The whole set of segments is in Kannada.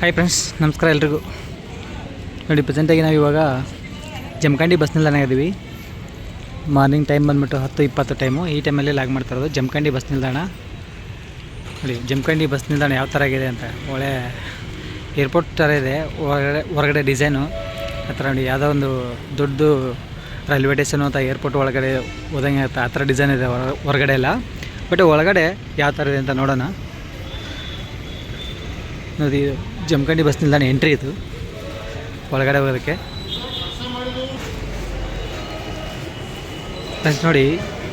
ಹಾಯ್ ಫ್ರೆಂಡ್ಸ್ ನಮಸ್ಕಾರ ಎಲ್ರಿಗೂ. ನೋಡಿ ಪ್ರೆಸೆಂಟಾಗಿ ನಾವು ಇವಾಗ ಜಮಖಂಡಿ ಬಸ್ ನಿಲ್ದಾಣ ಇದ್ದೀವಿ. ಮಾರ್ನಿಂಗ್ ಟೈಮ್ ಬಂದ್ಬಿಟ್ಟು ಹತ್ತು ಇಪ್ಪತ್ತು ಟೈಮು ಈ ಟೈಮಲ್ಲಿ ಲಾಗ್ ಮಾಡ್ತಾ ಇರೋದು ಜಮಖಂಡಿ ಬಸ್ ನಿಲ್ದಾಣ. ನೋಡಿ, ಜಮಖಂಡಿ ಬಸ್ ನಿಲ್ದಾಣ ಯಾವ ಥರ ಆಗಿದೆ ಅಂತ. ಒಳ್ಳೆ ಏರ್ಪೋರ್ಟ್ ಥರ ಇದೆ. ಹೊರಗಡೆ ಹೊರಗಡೆ ಡಿಸೈನು ಆ ಥರ ನೋಡಿ, ಯಾವುದೋ ಒಂದು ದೊಡ್ಡದು ರೈಲ್ವೆ ಸ್ಟೇಷನು ಅಂತ ಏರ್ಪೋರ್ಟ್ ಒಳಗಡೆ ಹೋದಂಗೆ ಆಗುತ್ತೆ ಆ ಥರ ಡಿಸೈನ್ ಇದೆ ಹೊರ, ಹೊರಗಡೆ ಎಲ್ಲ. ಬಟ್ ಒಳಗಡೆ ಯಾವ ಥರ ಇದೆ ಅಂತ ನೋಡೋಣ. ನೋಡಿ ಜಮಖಂಡಿ ಬಸ್ ನಿಲ್ದಾಣ ಎಂಟ್ರಿ ಇದು ಒಳಗಡೆ ಹೋಗೋದಕ್ಕೆ. ಫಸ್ಟ್ ನೋಡಿ,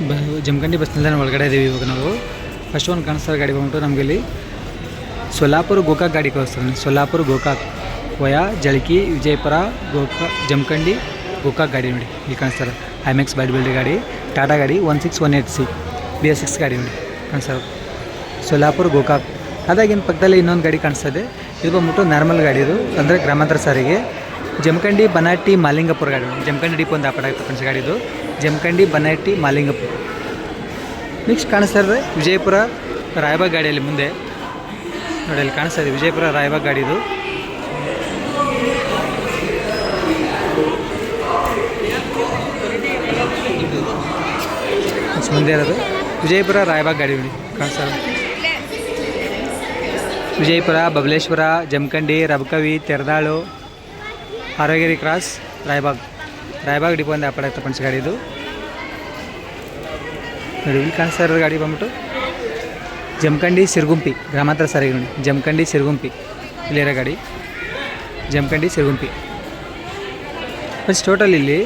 ಬ ಜಮಖಂಡಿ ಬಸ್ ನಿಲ್ದಾಣ ಒಳಗಡೆ ಇದ್ದೀವಿ ಇವಾಗ ನಾವು. ಫಸ್ಟ್ ಒಂದು ಕಾಣಿಸ್ತಾರೆ ಗಾಡಿ ಬಂದ್ಬಿಟ್ಟು ನಮಗೆ ಇಲ್ಲಿ ಸೊಲ್ಲಾಪುರ ಗೋಕಾಕ್ ಗಾಡಿ ಕಳಿಸ್ತಾರೆ. ಸೊಲ್ಲಾಪುರ ಗೋಕಾಕ್, ವಯಾ, ಜಳಕಿ, ವಿಜಯಪುರ, ಗೋಕಾ, ಜಮಖಂಡಿ, ಗೋಕಾಕ್ ಗಾಡಿ ನೋಡಿ ಇಲ್ಲಿ ಕಾಣಿಸ್ತಾರೆ. ಐಮೆಕ್ಸ್ ಬಾಡಿ ಬಿಲ್ಡಿ ಗಾಡಿ ಟಾಟಾ ಗಾಡಿ one six one eight C B S six ಗಾಡಿ ನೋಡಿ ಕಾಣಿಸ್ತಾರೆ. ಸೊಲ್ಲಾಪುರ ಗೋಕಾಕ್. ಅದಾಗಿನ ಪಕ್ಕದಲ್ಲಿ ಇನ್ನೊಂದು ಗಾಡಿ ಕಾಣಿಸ್ತಾ ಇದೆ ಬಂದ್ಬಿಟ್ಟು ನಾರ್ಮಲ್ ಗಾಡಿ ಇದು. ಅಂದರೆ ಗ್ರಾಮಾಂತರ ಸಾರಿಗೆ. ಜಮಖಂಡಿ, ಬನಾಟಿ, ಮಾಲಿಂಗಪುರ ಗಾಡಿ. ಜಮಖಂಡಿ ಡಿಪೋ ಒಂದು ಆಪಡ ಫ್ರೆಂಡ್ಸ್ ಗಾಡಿ ಇದು. ಜಮಖಂಡಿ, ಬನಾಟಿ, ಮಾಲಿಂಗಪುರ. ನೆಕ್ಸ್ಟ್ ಕಾಣಿಸ್ತಾ ಇರೋದು ವಿಜಯಪುರ, ರಾಯಬಾಗ್ ಗಾಡಿಯಲ್ಲಿ ಮುಂದೆ. ನೋಡಿ, ಅಲ್ಲಿ ಕಾಣಿಸ್ತಾ ಇದೆ ವಿಜಯಪುರ, ರಾಯಬಾಗ್ ಗಾಡಿ ಇದು. ಮುಂದೆ ಇರೋದು ವಿಜಯಪುರ, ರಾಯಬಾಗ್ ಗಾಡಿ. ಕಾಣಿಸ್ತಾ ವಿಜಯಪುರ, ಬಬಲೇಶ್ವರ, ಜಮಖಂಡಿ, ರಬಕವಿ, ತೆರದಾಳು, ಆರೋಗ್ಯರಿ ಕ್ರಾಸ್, ರಾಯಬಾಗ್. ರಾಯಬಾಗ್ ಡಿಪೋ ಒಂದು ಆಪಡ ಫ್ರೆಂಡ್ಸ್ ಗಾಡಿ ಇದು. ನೋಡಿ, ಇಲ್ಲಿ ಕಾಣಿಸ್ತಾ ಇರೋದು ಗಾಡಿ ಬಂದ್ಬಿಟ್ಟು. ಜಮಖಂಡಿ, ಸಿರುಗುಂಪಿ, ಗ್ರಾಮಾಂತರ ಸಾರಿಗೆ ನೋಡಿ ಜಮಖಂಡಿ, ಸಿರ್ಗುಂಪಿ. ಇಲ್ಲಿರೋ ಗಾಡಿ. ಜಮಖಂಡಿ, ಸಿರ್ಗುಂಪಿ. ಫಸ್ಟ್ ಟೋಟಲ್ ಇಲ್ಲಿ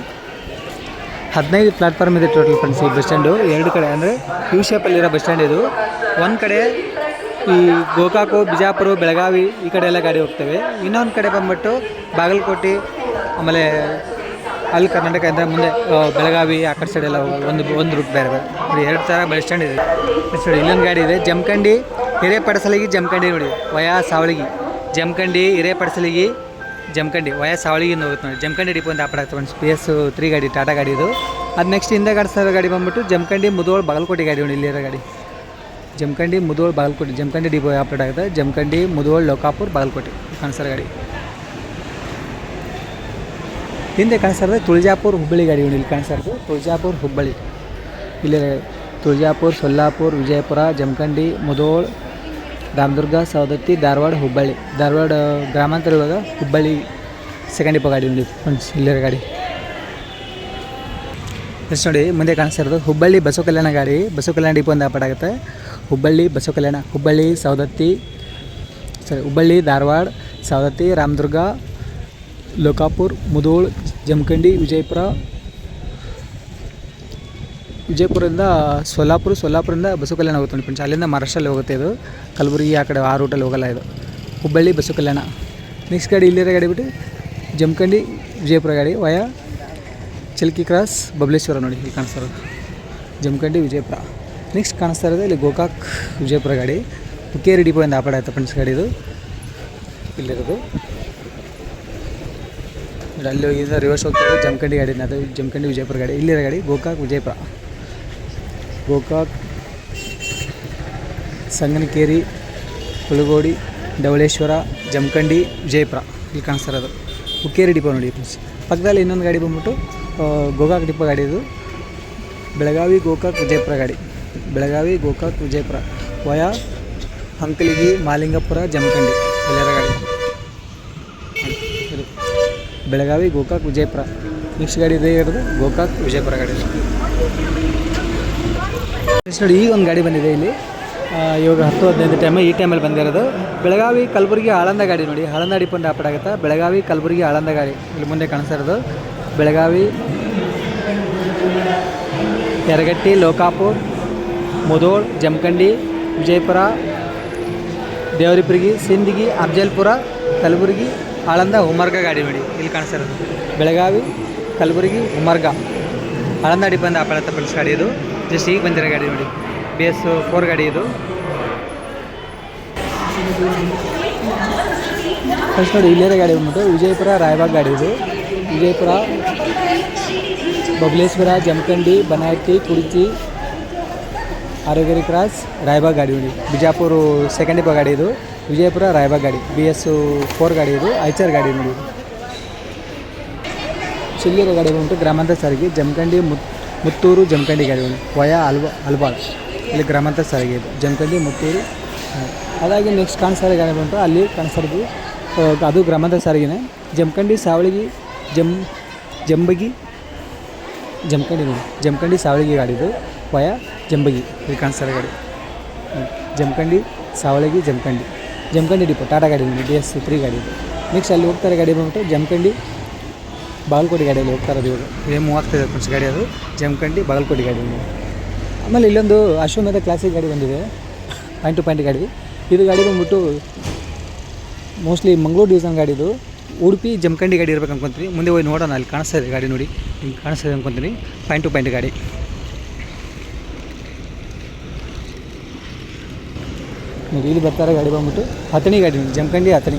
ಹದಿನೈದು ಪ್ಲಾಟ್ಫಾರ್ಮ್ ಇದೆ ಟೋಟಲ್ ಫ್ರೆಂಡ್ಸ್ ಈ ಬಸ್ ಸ್ಟ್ಯಾಂಡು ಎರಡು ಕಡೆ ಅಂದರೆ ಯು ಶೇಪಲ್ಲಿರೋ ಬಸ್ ಸ್ಟ್ಯಾಂಡ್ ಇದು. ಒಂದು ಕಡೆ ಈ ಗೋಕಾಕು, ಬಿಜಾಪುರ, ಬೆಳಗಾವಿ ಈ ಕಡೆ ಎಲ್ಲ ಗಾಡಿ ಹೋಗ್ತವೆ. ಇನ್ನೊಂದು ಕಡೆ ಬಂದ್ಬಿಟ್ಟು ಬಾಗಲಕೋಟೆ, ಆಮೇಲೆ ಅಲ್ಲಿ ಕರ್ನಾಟಕ ಅಂದರೆ ಮುಂದೆ ಬೆಳಗಾವಿ ಆ ಕಡೆ ಸೈಡ್ ಎಲ್ಲ ಒಂದು ಒಂದು ರೂಟ್ ಬೇರೆ ಬೇರೆ. ಎರಡು ಥರ ಬಸ್ ಸ್ಟ್ಯಾಂಡ್ ಇದೆ. ಬಸ್ ನೋಡಿ ಇಲ್ಲೊಂದು ಗಾಡಿ ಇದೆ, ಜಮಖಂಡಿ, ಹಿರೇಪಡಸಲಿಗಿ, ಜಮಖಂಡಿ ನೋಡಿ. ವಯಾ ಸಾವಳಿಗಿ. ಜಮಖಂಡಿ, ಹಿರೇಪಡಸಲಿಗಿ, ಜಮಖಂಡಿ. ವಯಾ ಸಾವಳಿಗೆ ಹೋಗುತ್ತೆ ನೋಡಿ. ಜಮಖಂಡಿ ಡಿಪೋ ಅಂತ ಆಪಡ ಆಗ್ತದೆ ಪಿ ಎಸ್ ತ್ರೀ ಗಾಡಿ ಟಾಟಾ ಗಾಡಿ ಇದು. ಅದು ನೆಕ್ಸ್ಟ್ ಹಿಂದೆ ಗಾಡಿಸ್ತಾ ಗಾಡಿ ಬಂದ್ಬಿಟ್ಟು ಜಮಖಂಡಿ, ಮುದೋಳು, ಬಾಗಲಕೋಟೆ ಗಾಡಿ ನೋಡಿ, ಇಲ್ಲಿರೋ ಗಾಡಿ. ಜಮಖಂಡಿ ಮುದೋಳ್ ಬಾಗಲಕೋಟೆ, ಜಮಖಂಡಿ ಡಿಪೋ ಆಪ್ರೇಟ್ ಆಗುತ್ತೆ. ಜಮಖಂಡಿ ಮುದೋಳ್ ಲೋಕಾಪುರ್, ಬಾಗಲಕೋಟೆ ಕಾಣಿಸ್ತಾರೆ ಗಾಡಿ. ಹಿಂದೆ ಕಾಣಿಸ್ತಾರೆ ತುಳಜಾಪುರ್ ಹುಬ್ಬಳ್ಳಿ ಗಾಡಿ ಇಲ್ಲಿ ಕಾಣಿಸ್ತಾರೆ ತುಳಜಾಪುರ್ ಹುಬ್ಬಳ್ಳಿ. ಇಲ್ಲಿ ತುಳಜಾಪುರ, ಸೊಲ್ಲಾಪುರ, ವಿಜಯಪುರ, ಜಮಖಂಡಿ ಮುದೋಳ್ ರಾಮದುರ್ಗ, ಸವದತ್ತಿ, ಧಾರವಾಡ, ಹುಬ್ಬಳ್ಳಿ. ಧಾರವಾಡ ಗ್ರಾಮಾಂತರ ಇವಾಗ ಹುಬ್ಬಳ್ಳಿ ಸೆಕೆಂಡ್ ಡಿಪೋ ಗಾಡಿ ನೋಡಿ. ಫ್ರೆಂಡ್ಸ್ ಇಲ್ಲಿರೋ ಗಾಡಿ. ನೆಕ್ಸ್ಟ್ ನೋಡಿ, ಮುಂದೆ ಕಾಣಿಸ್ತಾ ಇರೋದು ಹುಬ್ಬಳ್ಳಿ ಬಸವ ಕಲ್ಯಾಣ ಗಾಡಿ. ಬಸವ ಕಲ್ಯಾಣ ಡಿಪೋ ಒಂದು ಆಪಟ್ ಆಗುತ್ತೆ. ಹುಬ್ಬಳ್ಳಿ ಬಸವ ಕಲ್ಯಾಣ ಹುಬ್ಬಳ್ಳಿ ಸವದತ್ತಿ ಸರಿ ಹುಬ್ಬಳ್ಳಿ ಧಾರವಾಡ, ಸವದತ್ತಿ ರಾಮದುರ್ಗ, ಲೋಕಾಪುರ್ ಮುಧೋಳ್ ಜಮಖಂಡಿ, ವಿಜಯಪುರ, ವಿಜಯಪುರದಿಂದ ಸೋಲಾಪುರ, ಸೋಲಾಪುರದಿಂದ ಬಸವ ಕಲ್ಯಾಣ ಹೋಗುತ್ತೆ ನೋಡಿ ಫ್ರೆಂಡ್ಸ್ ಅಲ್ಲಿಂದ ಮಹಾರಾಷ್ಟ್ರಲ್ಲಿ ಹೋಗುತ್ತೆ ಇದು. ಕಲಬುರಗಿ ಆ ಕಡೆ ಆ ರೂಟಲ್ಲಿ ಹೋಗಲ್ಲ ಇದು. ಹುಬ್ಬಳ್ಳಿ ಬಸವ ಕಲ್ಯಾಣ ನೆಕ್ಸ್ಟ್ ಗಾಡಿ ಇಲ್ಲಿರೋ ಗಾಡಿ ಬಿಟ್ಟು ಜಮಖಂಡಿ, ವಿಜಯಪುರ ಗಾಡಿ ವಯಾ ಚಿಲ್ಕಿ ಕ್ರಾಸ್ ಬಬಲೇಶ್ವರ ನೋಡಿ ಇಲ್ಲಿ ಕಾಣಿಸ್ತಾರೆ ಜಮಖಂಡಿ, ವಿಜಯಪುರ. ನೆಕ್ಸ್ಟ್ ಕಾಣಿಸ್ತಾ ಇರೋದು ಇಲ್ಲಿ ಗೋಕಾಕ್ ವಿಜಯಪುರ ಗಾಡಿ. ಹುಕ್ಕೇರಿ ಡಿಪೋಯಿಂದ ಆಪಡ ಆಯ್ತು ಫ್ರೆಂಡ್ಸ್ ಗಾಡಿ ಇದು. ಇಲ್ಲಿರೋದು. ಅಲ್ಲಿ ಹೋಗಿದ್ದ ರಿವರ್ಸ್ ಹೋಗ್ತಾರೆ ಜಮಖಂಡಿ ಗಾಡಿನ ಅದು ಜಮಖಂಡಿ ವಿಜಯಪುರ ಗಾಡಿ. ಇಲ್ಲಿರೋ ಗಾಡಿ ಗೋಕಾಕ್ ವಿಜಯಪುರ. ಗೋಕಾಕ್, ಸಂಗನಕೇರಿ ಹುಲಗೋಡಿ ಡವಳೇಶ್ವರ ಜಮಖಂಡಿ, ವಿಜಯಪುರ. ಇಲ್ಲಿ ಕಾಣಿಸ್ತಾ ಇರೋದು. ಹುಕ್ಕೇರಿ ಡಿಪೋ ನೋಡಿ ಫ್ರೆಂಡ್ಸ್ ಪಕ್ಕದಲ್ಲಿ ಇನ್ನೊಂದು ಗಾಡಿ ಬಂದ್ಬಿಟ್ಟು ಗೋಕಾಕ್ ಡಿಪೋ ಗಾಡಿ ಇದು. ಬೆಳಗಾವಿ ಗೋಕಾಕ್ ವಿಜಯಪುರ ಗಾಡಿ. ಬೆಳಗಾವಿ, ಗೋಕಾಕ್, ವಿಜಯಪುರ. ವಯಾ ಹಂಕಲಿಗಿ, ಮಾಲಿಂಗಪುರ, ಜಮಖಂಡಿ. ಎಲ್ಲರ ಗಾಡಿ ಬೆಳಗಾವಿ, ಗೋಕಾಕ್, ವಿಜಯಪುರ. ನೆಕ್ಸ್ಟ್ ಗಾಡಿ ಇದೆ ಇರೋದು, ಗೋಕಾಕ್, ವಿಜಯಪುರ ಗಾಡಿ. ನೋಡಿ, ಈಗ ಒಂದು ಗಾಡಿ ಬಂದಿದೆ ಇಲ್ಲಿ. ಇವಾಗ ಹತ್ತು, ಹದಿನೈದು ಟೈಮ್ ಈ ಟೈಮಲ್ಲಿ ಬಂದಿರೋದು. ಬೆಳಗಾವಿ, ಕಲಬುರಗಿ ಆಳಂದ ಗಾಡಿ ನೋಡಿ. ಆಳಂದ ಡಿಪೆಂಡ್ ಆಪಡ್ ಆಗುತ್ತೆ. ಬೆಳಗಾವಿ, ಕಲಬುರಗಿ ಆಳಂದ ಗಾಡಿ. ಇಲ್ಲಿ ಮುಂದೆ ಕಾಣಿಸ್ತಾ ಇರೋದು. ಬೆಳಗಾವಿ, ಯರಗಟ್ಟಿ, ಲೋಕಾಪುರ್ ಮುದೋಳ್, ಜಮಖಂಡಿ, ವಿಜಯಪುರ, ದೇವರಿಪುರಗಿ, ಸಿಂದಗಿ, ಅಫಜಲ್ಪುರ, ಕಲಬುರಗಿ ಆಳಂದ ಉಮರ್ಗ ಗಾಡಿ ನೋಡಿ ಇಲ್ಲಿ ಕಾಣಿಸ್ತಾ ಬೆಳಗಾವಿ, ಕಲಬುರಗಿ, ಉಮರ್ಗ. ಆಳಂದ ಆಪಡತ್ತ ಫ್ರೆಂಡ್ಸ್ ಗಾಡಿ ಇದು. ಜಸ್ಟ್ ಈಗ ಬಂದಿರೋ ಗಾಡಿ ನೋಡಿ. ಬಿ ಎಸ್ ಫೋರ್ ಗಾಡಿ ಇದು. ಫಸ್ಟ್ ನೋಡಿ, ಇಲ್ಲಿರೋ ಗಾಡಿ ಬಂದ್ಬಿಟ್ಟು ವಿಜಯಪುರ, ರಾಯಬಾಗ್ ಗಾಡಿ ಇದು. ವಿಜಯಪುರ, ಬಬಲೇಶ್ವರ, ಜಮಖಂಡಿ ಬನಾಟಿ ಕುಡಿಚಿ ಆರೋಗ್ಯರಿ ಕ್ರಾಸ್, ರಾಯಬಾಗ್ ಗಾಡಿ ಉಂಟು. ಬಿಜಾಪುರ ಸೆಕೆಂಡ್ ಇಪ್ಪ ಗಾಡಿ ಇದು. ವಿಜಯಪುರ, ರಾಯಬಾಗ್ ಗಾಡಿ. ಬಿ ಎಸ್ ಫೋರ್ ಗಾಡಿ ಇದು. ಐಚರ್ ಗಾಡಿ ನೋಡಿ. ಚಿಲ್ಲಿರ ಗಾಡಿ ಉಂಟು. ಗ್ರಾಮಾಂತರ ಸಾರಿಗೆ ಜಮಖಂಡಿ ಮುತ್, ಮುತ್ತೂರು ಜಮಖಂಡಿ ಗಾಡಿ ಉಂಟು. ವಯಾ ಅಲ್ವಾ ಅಲ್ವಾ ಇಲ್ಲಿ ಗ್ರಾಮಾಂತರ ಸಾರಿಗೆ ಇದು. ಜಮಖಂಡಿ, ಮುತ್ತೂರು. ಅದಾಗಿ ನೆಕ್ಸ್ಟ್ ಕಾಣಿಸ್ತಾರೆ ಗಾಡಿ ಬಂತು. ಅಲ್ಲಿ ಕಾಣಿಸ್ತಾರದು ಅದು ಗ್ರಾಮಾಂತರ ಸಾರಿಗೆನೇ ಜಮಖಂಡಿ, ಸಾವಳಿಗೆ, ಜಮ್, ಜಂಬಗಿ, ಜಮಖಂಡಿ ಜಮಖಂಡಿ ಜಮಖಂಡಿ ಗಾಡಿ ಇದು. ವಯ ಜಂಬಗಿ ಇಲ್ಲಿ ಕಾಣಿಸ್ತಾರೆ ಗಾಡಿ. ಜಮಖಂಡಿ, ಸಾವಳಗಿ, ಜಮಖಂಡಿ. ಜಮಖಂಡಿ ಡಿಪೋ, ಟಾಟಾ ಗಾಡಿ ಡಿ ಎಸ್ ತ್ರೀ ಗಾಡಿ. ಇದೆ ನೆಕ್ಸ್ಟ್ ಅಲ್ಲಿ ಹೋಗ್ತಾರೆ ಗಾಡಿ ಬಂದ್ಬಿಟ್ಟು ಜಮಖಂಡಿ, ಬಾಗಲಕೋಟೆ ಗಾಡಿಯಲ್ಲಿ ಹೋಗ್ತಾ ಇರೋದು ಇವಾಗ. ಇದೇ ಮೂವತ್ತೈದು ಫ್ರೆಂಡ್ಸ್ ಗಾಡಿ ಅದು. ಜಮಖಂಡಿ, ಬಾಗಲಕೋಟೆ ಗಾಡಿ. ಆಮೇಲೆ ಇಲ್ಲೊಂದು ಅಶ್ವಮೇಧ ಕ್ಲಾಸಿಕ್ ಗಾಡಿ ಬಂದಿದೆ. ಪಾಯಿಂಟ್ ಟು ಪಾಯಿಂಟ್ ಗಾಡಿ. ಇದು ಗಾಡಿ ಬಂದ್ಬಿಟ್ಟು ಮೋಸ್ಟ್ಲಿ ಮಂಗಳೂರು ಡಿವಿಷನ್ ಗಾಡಿ ಇದು. ಉಡುಪಿ, ಜಮಖಂಡಿ ಗಾಡಿ ಇರ್ಬೇಕು ಅನ್ಕೊಂತೀನಿ. ಮುಂದೆ ಹೋಗಿ ನೋಡೋಣ, ಅಲ್ಲಿ ಕಾಣಿಸ್ತಾ ಇದೆ ಗಾಡಿ ನೋಡಿ. ಹಿಂಗೆ ಕಾಣಿಸ್ತಾ ಇದೆ ಅನ್ಕೊಂತೀನಿ. ಪಾಯಿಂಟ್ ಟು ಪಾಯಿಂಟ್ ಗಾಡಿ. ನೋಡಿ ಇಲ್ಲಿ ಬರ್ತಾರೆ, ಗಾಡಿ ಬಂದ್ಬಿಟ್ಟು ಹತ್ತನಿ ಗಾಡಿ ನೋಡಿ ಜಮಖಂಡಿ ಹತ್ತನಿ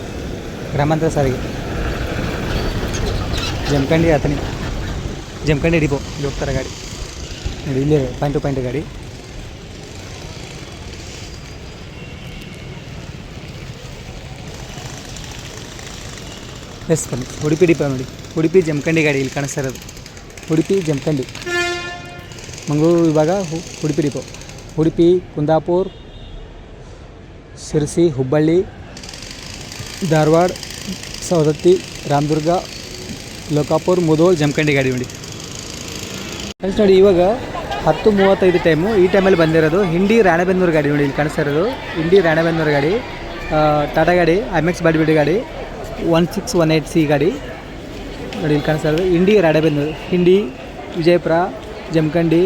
ಗ್ರಾಮಾಂತರ ಸಾರಿಗೆ. ಜಮಖಂಡಿ ಹತ್ತನಿ ಜಮಖಂಡಿ ಡಿಪೋ, ಇಲ್ಲಿ ಹೋಗ್ತಾರೆ ಗಾಡಿ. ನೋಡಿ, ಇಲ್ಲೇ ಪಾಯಿಂಟ್ ಟು ಪಾಯಿಂಟ್ ಗಾಡಿ. ಎಸ್ ಬನ್ನಿ. ಉಡುಪಿ ಡಿಪೋ ನೋಡಿ. ಉಡುಪಿ, ಜಮಖಂಡಿ ಗಾಡಿ ಇಲ್ಲಿ ಕಾಣಿಸ್ತಾ ಇರೋದು. ಉಡುಪಿ, ಜಮಖಂಡಿ. ಮಂಗಳೂರು ವಿಭಾಗ ಹು- ಉಡುಪಿ ಡಿಪೋ. ಉಡುಪಿ, ಕುಂದಾಪುರ್ ಶಿರಸಿ ಹುಬ್ಬಳ್ಳಿ, ಧಾರವಾಡ, ಸವದತ್ತಿ, ರಾಮದುರ್ಗ, ಲೋಕಾಪುರ್ ಮುದೋಲ್ ಜಮಖಂಡಿ ಗಾಡಿ ನೋಡಿ ಫ್ರೆಂಡ್ಸ್ ನೋಡಿ, ಇವಾಗ ಹತ್ತು ಮೂವತ್ತೈದು ಟೈಮು ಈ ಟೈಮಲ್ಲಿ ಬಂದಿರೋದು ಹಿಂಡಿ ರಾಣೆಬೆನ್ನೂರು ಗಾಡಿ ನೋಡಿ, ಇಲ್ಲಿ ಕಾಣಿಸ್ತಾ ಇರೋದು. ಹಿಂಡಿ ರಾಣೆಬೆನ್ನೂರು ಗಾಡಿ. ಟಾಟಾ ಗಾಡಿ ಐಮೆಕ್ಸ್ ಬಾಡಿ ಬಿಡಿ ಗಾಡಿ one six one eight C ಗಾಡಿ. ನೋಡಿ, ಇಲ್ಲಿ ಕಾಣಿಸ್ತಾ ಇರೋದು. ಹಿಂಡಿ ರಾಣೆಬೆನ್ನೂರು, ಹಿಂಡಿ, ವಿಜಯಪುರ, ಜಮಖಂಡಿ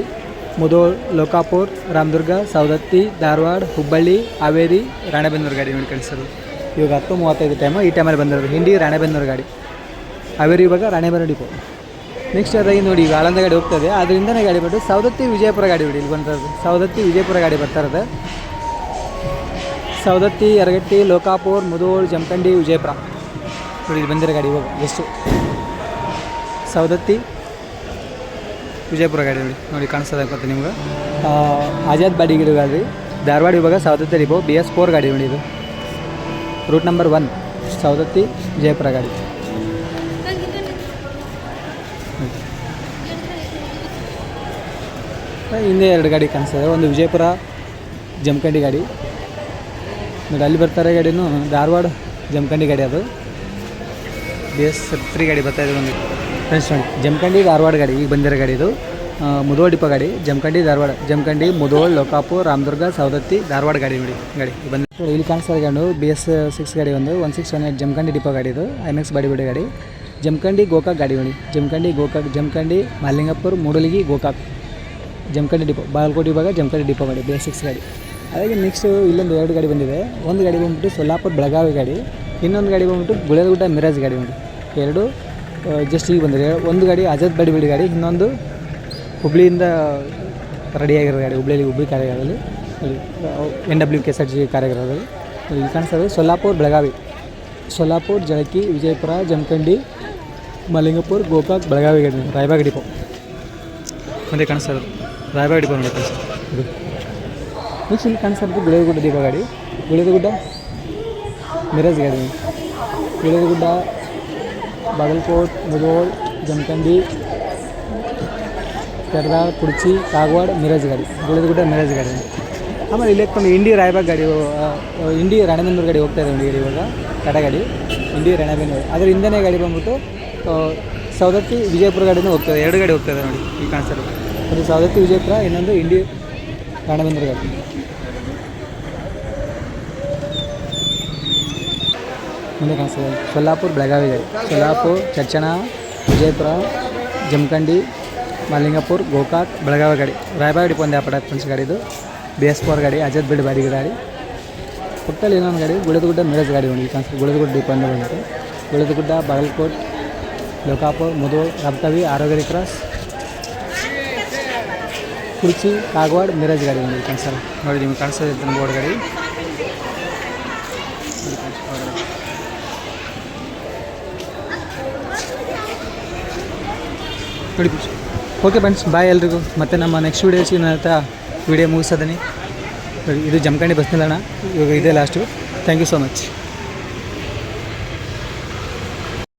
ಮುಧೋಳ್ ಲೋಕಾಪುರ್, ರಾಮದುರ್ಗ, ಸವದತ್ತಿ, ಧಾರವಾಡ, ಹುಬ್ಬಳ್ಳಿ, ಹಾವೇರಿ, ರಾಣೆಬೆನ್ನೂರು ಗಾಡಿ ನೋಡಿ ಕಳಿಸೋದು ಇವಾಗ ಹತ್ತು ಮೂವತ್ತೈದು ಟೈಮು ಈ ಟೈಮಲ್ಲಿ ಬಂದಿರೋದು. ಹಿಂಡಿ ರಾಣೆಬೆನ್ನೂರು ಗಾಡಿ. ಹಾವೇರಿ ಇವಾಗ ರಾಣೆಬೆನ್ನೂರು ಡಿಪೋ. ನೆಕ್ಸ್ಟ್ ಅದಾಗಿ ನೋಡಿ, ಈಗ ಆಳಂದ ಗಾಡಿ ಹೋಗ್ತದೆ ಅದರಿಂದನೇ ಗಾಡಿ ಬಿಟ್ಟು ಸವದತ್ತಿ ವಿಜಯಪುರ ಗಾಡಿ ಬಿಡಿ ಇಲ್ಲಿ ಬಂದಿರೋದು. ಸವದತ್ತಿ ವಿಜಯಪುರ ಗಾಡಿ ಬರ್ತಾ ಇರೋದು. ಸವದತ್ತಿ, ಯರಗಟ್ಟಿ, ಲೋಕಾಪುರ್ ಮುಧೋಳ್ ಜಮಖಂಡಿ, ವಿಜಯಪುರ. ನೋಡಿ, ಇಲ್ಲಿ ಬಂದಿರೋ ಗಾಡಿ ಇವಾಗ, ಎಷ್ಟು? ಸವದತ್ತಿ ವಿಜಯಪುರ ಗಾಡಿ ನೋಡಿ ನೋಡಿ ಕಾಣಿಸ್ತದೆ ನಿಮ್ಗೆ. ಆಜಾದ್ ಬಾಡಿ ಗಿಡ ಧಾರವಾಡ ವಿಭಾಗ Savadatti depot B S four ಗಾಡಿ ನೋಡಿ ಇದು. Route number one Savadatti Vijayapura ಗಾಡಿ. ಹಿಂದೆ ಎರಡು ಗಾಡಿ ಕಾಣಿಸ್ತದೆ, ಒಂದು ವಿಜಯಪುರ ಜಮಖಂಡಿ ಗಾಡಿ. ನೋಡಿ, ಅಲ್ಲಿ ಬರ್ತಾರೆ ಗಾಡಿನೂ, ಧಾರವಾಡ ಜಮಖಂಡಿ ಗಾಡಿ ಅದು. ಬಿ ಎಸ್ ತ್ರೀ ಗಾಡಿ ಬರ್ತಾ ಇದೆ ಒಂದು ಫ್ರೆಂಡ್ಸ್ ನೋಡಿ ಜಮಖಂಡಿ ಧಾರವಾಡ ಗಾಡಿ, ಈಗ ಬಂದಿರೋ ಗಾಡಿ ಇದು. ಮುದೋಳ್ ಡಿಪೋ ಗಾಡಿ. ಜಮಖಂಡಿ ಧಾರವಾಡ, ಜಮಖಂಡಿ, ಮುಧೋಳ್, ಲೋಕಾಪುರ್, ರಾಮದುರ್ಗ, ಸವದತ್ತಿ, ಧಾರವಾಡ ಗಾಡಿ ನೋಡಿ, ಗಾಡಿ. ಬಂದು ಇಲ್ಲಿ ಕಾಣಿಸ್ತಾ ಗಾಡಿ ಬಿ ಎಸ್ ಸಿಕ್ಸ್ ಗಾಡಿ ಒಂದು one six one eight Jamkhandi depot ಗಾಡಿ ಇದು ಐ ಎಕ್ಸ್ ಬಾಡಿ ಬಿಡಿ ಗಾಡಿ. ಜಮಖಂಡಿ ಗೋಕಾಕ್ ಗಾಡಿ ನೋಡಿ, ಜಮಖಂಡಿ ಗೋಕಾಕ್, ಜಮಖಂಡಿ ಮಾಲಿಂಗಪುರ್ ಮೂಡಲಿಗಿ, ಗೋಕಾಕ್. ಜಮಖಂಡಿ ಡಿಪೋ, ಬಾಗಲಕೋಟೆ ವಿಭಾಗ ಜಮಖಂಡಿ ಡಿಪೋ ಗಾಡಿ ಬಿ ಎಸ್ ಸಿಕ್ಸ್ ಗಾಡಿ. ಅದಕ್ಕೆ ನೆಕ್ಸ್ಟು ಇಲ್ಲೊಂದು ಎರಡು ಗಾಡಿ ಬಂದಿದೆ. ಒಂದು ಗಾಡಿ ಬಂದ್ಬಿಟ್ಟು ಸೊಲ್ಲಾಪುರ, ಬೆಳಗಾವಿ ಗಾಡಿ. ಇನ್ನೊಂದು ಗಾಡಿ ಬಂದ್ಬಿಟ್ಟು ಗುಳೇದಗುಡ್ಡ ಮಿರಾಜ್ ಗಾಡಿ ನೋಡಿ. ಎರಡು ಜಸ್ಟ್ ಈಗ ಬಂದಿದೆ ಒಂದು ಗಾಡಿ ಆಜಾದ್ ಬಡಿ ಬಿಡಿ ಗಾಡಿ, ಇನ್ನೊಂದು ಹುಬ್ಳಿಯಿಂದ ರೆಡಿಯಾಗಿರೋ ಗಾಡಿ, ಹುಬ್ಳಿಯಲ್ಲಿ ಹುಬ್ಳಿ ಕಾರ್ಯಾಗಾರದಲ್ಲಿ N W K S R G ಕಾರ್ಯಾಗಾರದಲ್ಲಿ. ಇಲ್ಲಿ ಕಾಣಿಸ್ತದೆ ಸೊಲ್ಲಾಪುರ್, ಬೆಳಗಾವಿ. ಸೊಲ್ಲಾಪುರ್, ಜಳಕಿ, ವಿಜಯಪುರ, ಜಮಖಂಡಿ, ಮಲಿಂಗಪುರ್, ಗೋಕಾಕ್, ಬೆಳಗಾವಿ ಗಾಡಿ ರಾಯಬಾಗ್ ಡಿಪೋ. ಮುಂದೆ ಕಾಣಿಸ್ತಾ ಇರೋದು ರಾಯಬಾಗ್ ಡಿಪೋ ನೋಡಿ ಇದು. ನೆಕ್ಸ್ಟ್ ಇಲ್ಲಿ ಕಾಣಿಸ್ತಾ ಇರೋದು ಗುಳೇದಗುಡ್ಡ ದೀಪ ಗಾಡಿ. ಗುಳೇದಗುಡ್ಡ ಮಿರಾಜ್ ಗಾಡಿ. ಗುಳೇದಗುಡ್ಡ ಮುಧೋಳ್ ಜಮಖಂಡಿ ಕೆರದಾಳ್ ಕುಡ್ಚಿ, ಕಾಗವಾಡ ಮಿರಾಜ್ ಗಾಡಿ ಗುಳೇದಗುಡ್ಡ ಮಿರಜ್ ಗಾಡಿ ಆಮೇಲೆ ಇಲ್ಲಿ ಇಂಡಿ, ರಾಯಬಾಗ್ ಗಾಡಿ ಇಂಡಿ, ರಾಣೆಬೆನ್ನೂರು ಗಾಡಿ ಹೋಗ್ತಾ ಇದೆ ಗಾಡಿ ಇವಾಗ ಟಾಟಾ ಇಂಡಿ, ರಾಣೆಬೆನ್ನೂರು. ಅದ್ರ ಹಿಂದೆನೇ ಗಾಡಿ ಬಂದ್ಬಿಟ್ಟು ಸೌದತ್ತಿ ವಿಜಯಪುರ ಗಾಡಿನೂ ಹೋಗ್ತದೆ ಎರಡು ಗಾಡಿ ಹೋಗ್ತದೆ ನೋಡಿ, ಈ ಕಾಣಿಸ್ತಾರೆ ಒಂದು ಸವದತ್ತಿ, ವಿಜಯಪುರ, ಇನ್ನೊಂದು ಇಂಡಿ, ರಾಣೆಬೆನ್ನೂರು ಗಾಡಿ. ಮುಂದೆ ಕಾಣಿಸ್ತದೆ. ಸೊಲ್ಲಾಪುರ ಬೆಳಗಾವಿ ಗಾಡಿ ಸೊಲ್ಲಾಪುರ್ ಚರ್ಚಣ ವಿಜಯಪುರ, ಜಮಖಂಡಿ ಮಲಿಂಗಪುರ್ ಗೋಕಾಕ್, ಬೆಳಗಾವಿ ಗಾಡಿ. ರಾಯಬಾಗ ಡಿಪೋ ಒಂದು ವ್ಯಾಪಾರ ಫ್ರೆಂಡ್ಸ್ ಗಾಡಿ ಇದು. ಬಿ ಎಸ್ ಗಾಡಿ, ಅಜತ್ ಬಿಡ್ ಬಾರಿ ಗಾಡಿ. ಪಕ್ಕದಲ್ಲಿ ಇನ್ನೊಂದು ಗಾಡಿ, ಗುಳದಗುಡ್ಡ ಮಿರಜ್ ಗಾಡಿ ಒಂದು ಕಾಣಿಸ್ತದೆ. ಗುಳದಗುಡ್ಡ ಡಿಪೋ ಅಂತ ಬಂದಿತ್ತು ಗುಳದಗುಡ್ಡ, ಬಾಗಲಕೋಟ್, ಲೋಕಾಪುರ್ ಮುಧೋಳ್ ರಾಮಕವಿ ಆರೋಗ್ಯ ಕ್ರಾಸ್. ಕುರ್ಚಿ, ಕಾಗವಾಡ, ಮಿರಜ್ ಗಾಡಿ ಒಂದು ಕಾಣಿಸ್ತಲ್ಲ ನೋಡಿ ನಿಮ್ಗೆ ಕಾಣಿಸ್ತದೆ ನಮ್ಮ ಬೋರ್ಡ್ ಗಾಡಿ. ಓಕೆ ಫ್ರೆಂಡ್ಸ್ ಬಾಯ್ ಎಲ್ರಿಗೂ. ಮತ್ತು ನಮ್ಮ ನೆಕ್ಸ್ಟ್ ವೀಡಿಯೋಸ್ ಹತ್ರ ವೀಡಿಯೋ ಮುಗಿಸೋದನಿ ಇದು ಜಮಖಂಡಿ ಬಸ್ ನಿಲ್ದಾಣ. ಇವಾಗ ಇದೇ last thank you so much